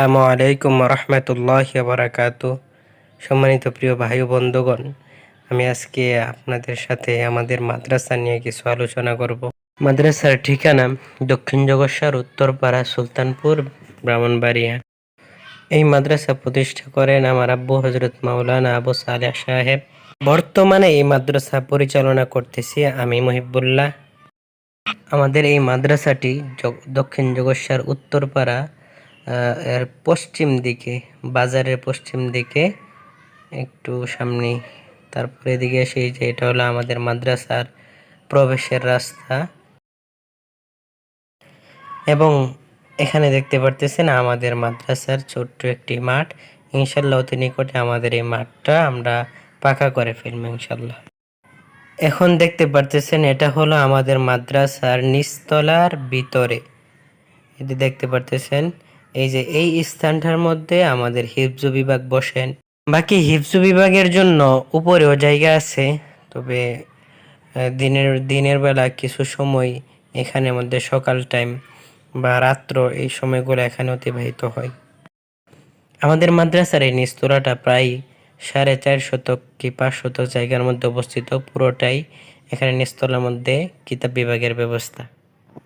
আসসালামু আলাইকুম রহমতুল্লাহ বারাকাতু সম্মানিত প্রিয় ভাই বন্ধুগণ, আমি আজকে আপনাদের সাথে আমাদের মাদ্রাসা নিয়ে কিছু আলোচনা করব। মাদ্রাসার ঠিকানা দক্ষিণ জগৎসার উত্তরপাড়া সুলতানপুর, ব্রাহ্মণবাড়িয়া। এই মাদ্রাসা প্রতিষ্ঠা করেন আমার আব্বু হজরত মাওলানা আবু সালেহ সাহেব। বর্তমানে এই মাদ্রাসা পরিচালনা করতেছি আমি মহিবুল্লাহ। আমাদের এই মাদ্রাসাটি দক্ষিণ জগৎসার উত্তরপাড়া এর পশ্চিম দিকে, বাজারের পশ্চিম দিকে, একটু সামনে তারপরে এদিকে এসে যে এটা হলো আমাদের মাদ্রাসার প্রবেশের রাস্তা। এবং এখানে দেখতে পারতেছেন আমাদের মাদ্রাসার ছোট্ট একটি মাঠ। ইনশাল্লাহ অতি নিকটে আমাদের এই মাঠটা আমরা পাকা করে ফেলব ইনশাল্লাহ এখন দেখতে পারতেছেন এটা হলো আমাদের মাদ্রাসার নিচতলার ভিতরে। এটি দেখতে পারতেছেন এই যে এই স্থানটার মধ্যে আমাদের হিফজু বিভাগ বসেন। বাকি হিফজু বিভাগের জন্য উপরেও জায়গা আছে, তবে দিনের দিনের বেলা কিছু সময় এখানের মধ্যে সকাল টাইম বা রাত্র এই সময়গুলো এখানে অতিবাহিত হয়। আমাদের মাদ্রাসার এই নিস্তলাটা প্রায় সাড়ে চার শতক কি পাঁচ শতক জায়গার মধ্যে অবস্থিত, পুরোটাই এখানে নিস্তলার মধ্যে কিতাব বিভাগের ব্যবস্থা।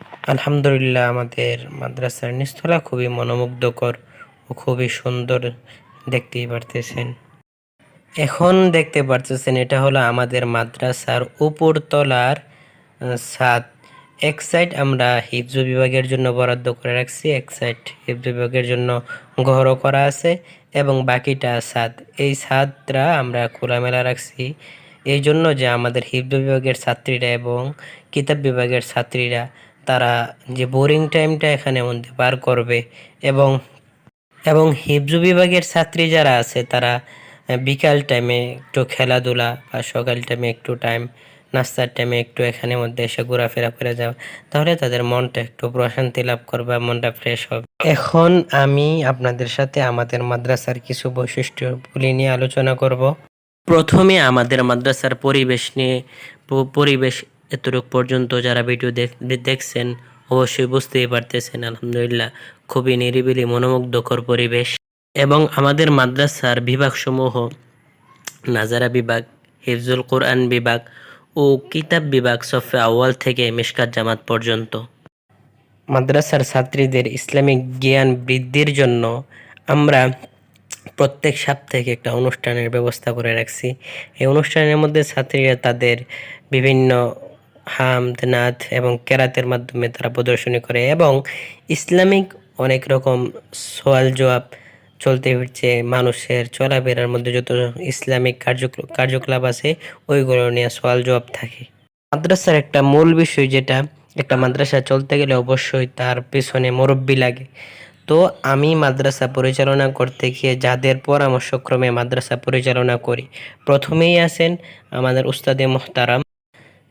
আলহামদুলিল্লাহ আমাদের মাদ্রাসার নিস্তলা খুবই মনোমুগ্ধকর ও খুবই সুন্দর দেখতেই পারতেছেন। এখন দেখতে পারতেছেন এটা হলো আমাদের মাদ্রাসার উপরতলার আহ, ছাদ। এক সাইড আমরা হিফজু বিভাগের জন্য বরাদ্দ করে রাখছি এক সাইড হিফজু বিভাগের জন্য ঘরও করা আছে এবং বাকিটা ছাদ। এই ছাদটা আমরা খোলামেলা রাখছি। এই জন্য যে আমাদের হিফজু বিভাগের ছাত্রীরা এবং কিতাব বিভাগের ছাত্রীরা তারা যে বোরিং টাইমটা এখানে মধ্যে পার করবে এবং এবং হিবজু বিভাগের ছাত্রী যারা আছে তারা বিকাল টাইমে একটু খেলাধুলা বা সকাল টাইমে একটু টাইম নাস্তার টাইমে একটু এখানে মধ্যে এসে ঘোরাফেরা করে যাবে তাহলে তাদের মনটা একটু প্রশান্তি লাভ করবে মনটা ফ্রেশ হবে। এখন আমি আপনাদের সাথে আমাদের মাদ্রাসার কিছু বৈশিষ্ট্যগুলি নিয়ে আলোচনা করব। প্রথমে আমাদের মাদ্রাসার পরিবেশ নিয়ে পরিবেশ এতটুকু পর্যন্ত যারা ভিডিও দেখছেন, অবশ্যই বুঝতেই পারতেছেন, আলহামদুলিল্লাহ। খুবই নিরিবিলি, মনোমুগ্ধকর পরিবেশ। এবং আমাদের মাদ্রাসার বিভাগসমূহ, নাজারা বিভাগ, হিফজুল কোরআন বিভাগ ও কিতাব বিভাগ সফে আউয়াল থেকে মিশকাত জামাত পর্যন্ত। মাদ্রাসার ছাত্রীদের ইসলামিক জ্ঞান বৃদ্ধির জন্য আমরা প্রত্যেক সপ্তাহে একটা অনুষ্ঠানের ব্যবস্থা করে রাখছি। এই অনুষ্ঠানের মধ্যে ছাত্রীরা তাদের বিভিন্ন হামদ নাথ এবং কেরাতের মাধ্যমে তারা প্রদর্শনী করে এবং ইসলামিক অনেক রকম সোয়াল জবাব চলতে ফিরছে মানুষের চলাফেরার মধ্যে যত ইসলামিক কার্যকলাপ আছে, ওইগুলো নিয়ে সোয়াল জবাব থাকে। মাদ্রাসার একটা মূল বিষয় যেটা, একটা মাদ্রাসা চলতে গেলে অবশ্যই তার পেছনে মুরব্বী লাগে। তো আমি মাদ্রাসা পরিচালনা করতে গিয়ে যাদের পরামর্শক্রমে মাদ্রাসা পরিচালনা করি, প্রথমেই আছেন আমাদের উস্তাদে মোহতারাম।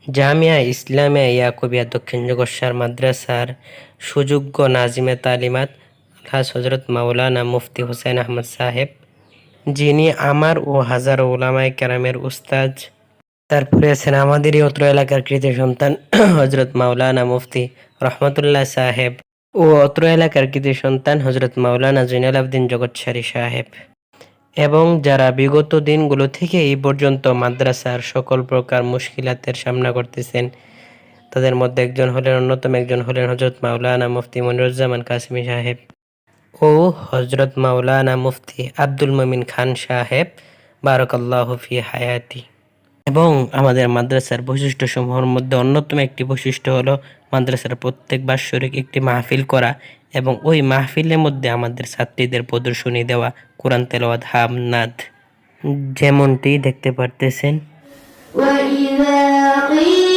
জামিয়া ইসলামিয়া ইয়াকুবিয়া দক্ষিণ জগৎসার মাদ্রাসার সুযোগ্য নাজিমে তালিমাত আলহাজ হজরত মাওলানা মুফতি হোসেন আহমদ সাহেব, যিনি আমার ও হাজার ওলামায় কেরামের উস্তাজ তারপরে আছেন আমাদেরই অত্র এলাকার কৃতি সন্তান হজরত মাওলানা মুফতি রহমতুল্লাহ সাহেব ও অত্র এলাকার কৃতি সন্তান হজরত মাওলানা জৈনাল আবদিন জগৎসারি সাহেব। এবং যারা বিগত দিনগুলো থেকে এই পর্যন্ত মাদ্রাসার সকল প্রকার মুশকিলাতের সামনা করতেছেন, তাদের মধ্যে একজন হলেন অন্যতম একজন হলেন হজরত মাওলানা মুফতি মনিরুজ্জামান কাসিমি সাহেব ও হজরত মাওলানা মুফতি আব্দুল মমিন খান সাহেব, বারকাল্লাহ ফি হায়াতি। এবং আমাদের মাদ্রাসার বৈশিষ্ট্য সমূহের মধ্যে অন্যতম একটি বৈশিষ্ট্য হলো মাদ্রাসার প্রত্যেক বাৎসরিক একটি মাহফিল করা এবং ওই মাহফিলের মধ্যে আমাদের ছাত্রীদের প্রদর্শনী দেওয়া। কোরআন তেলাওয়াত হামনাদ যেমনটি দেখতে পারতেছেন وإذا قيل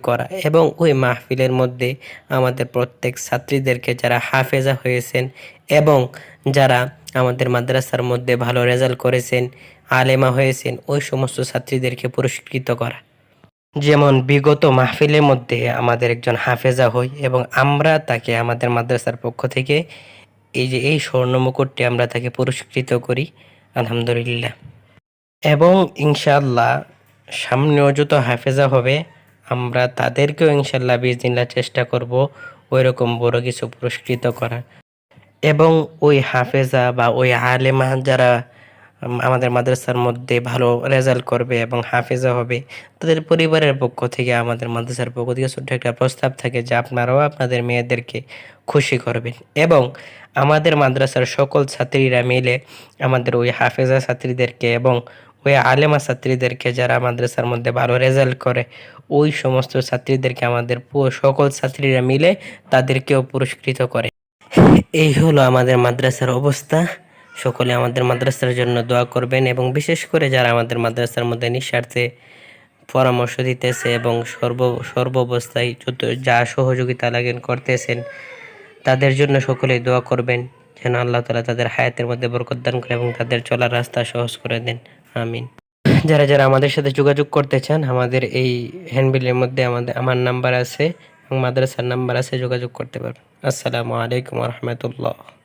করা এবং ওই মাহফিলের মধ্যে আমাদের প্রত্যেক ছাত্রীদেরকে যারা হাফেজা হয়েছেন এবং যারা আমাদের মাদ্রাসার মধ্যে ভালো রেজাল্ট করেছেন, আলেমা হয়েছেন, ওই সমস্ত ছাত্রীদেরকে পুরস্কৃত করা। যেমন বিগত মাহফিলের মধ্যে আমাদের একজন হাফেজা হই এবং আমরা তাকে আমাদের মাদ্রাসার পক্ষ থেকে এই যে এই স্বর্ণ মুকুটটি আমরা তাকে পুরস্কৃত করি, আলহামদুলিল্লাহ। এবং ইনশাআল্লাহ সামনেও যত হাফেজা হবে আমরা তাদেরকেও ইনশাল্লাহ বিজনিল্লাহ চেষ্টা করব ওই রকম বড় কিছু পুরস্কৃত করার। এবং ওই হাফেজা বা ওই আলেমা যারা আমাদের মাদ্রাসার মধ্যে ভালো রেজাল্ট করবে এবং হাফেজা হবে, তাদের পরিবারের পক্ষ থেকে আমাদের মাদ্রাসার পক্ষ থেকে ছোট্ট একটা প্রস্তাব থাকে যে আপনারাও আপনাদের মেয়েদেরকে খুশি করবেন। এবং আমাদের মাদ্রাসার সকল ছাত্রীরা মিলে আমাদের ওই হাফেজা ছাত্রীদেরকে এবং ওই আলেমা ছাত্রীদেরকে যারা মাদ্রাসার মধ্যে ভালো রেজাল্ট করে, ওই সমস্ত ছাত্রীদেরকে আমাদের সকল ছাত্রীরা মিলে তাদেরকেও পুরস্কৃত করে। এই হলো আমাদের মাদ্রাসার অবস্থা। সকলে আমাদের মাদ্রাসার জন্য দোয়া করবেন এবং বিশেষ করে যারা আমাদের মাদ্রাসার মধ্যে নিঃস্বার্থে পরামর্শ দিতেছে এবং সর্ব সর্বাবস্থায় যত যা সহযোগিতা লাগেন করতেছেন, তাদের জন্য সকলেই দোয়া করবেন। যেন আল্লাহ তালা তাদের হায়াতের মধ্যে বরকত দান করে এবং তাদের চলার রাস্তা সহজ করে দেন। আমিন। যারা যারা আমাদের সাথে যোগাযোগ করতে চান, আমাদের এই হ্যান্ডবিলের মধ্যে আমাদের, আমার নাম্বার আছে এবং মাদ্রাসার নাম্বার আছে, যোগাযোগ করতে পারবেন। আসসালামু আলাইকুম রহমতুল্লাহ।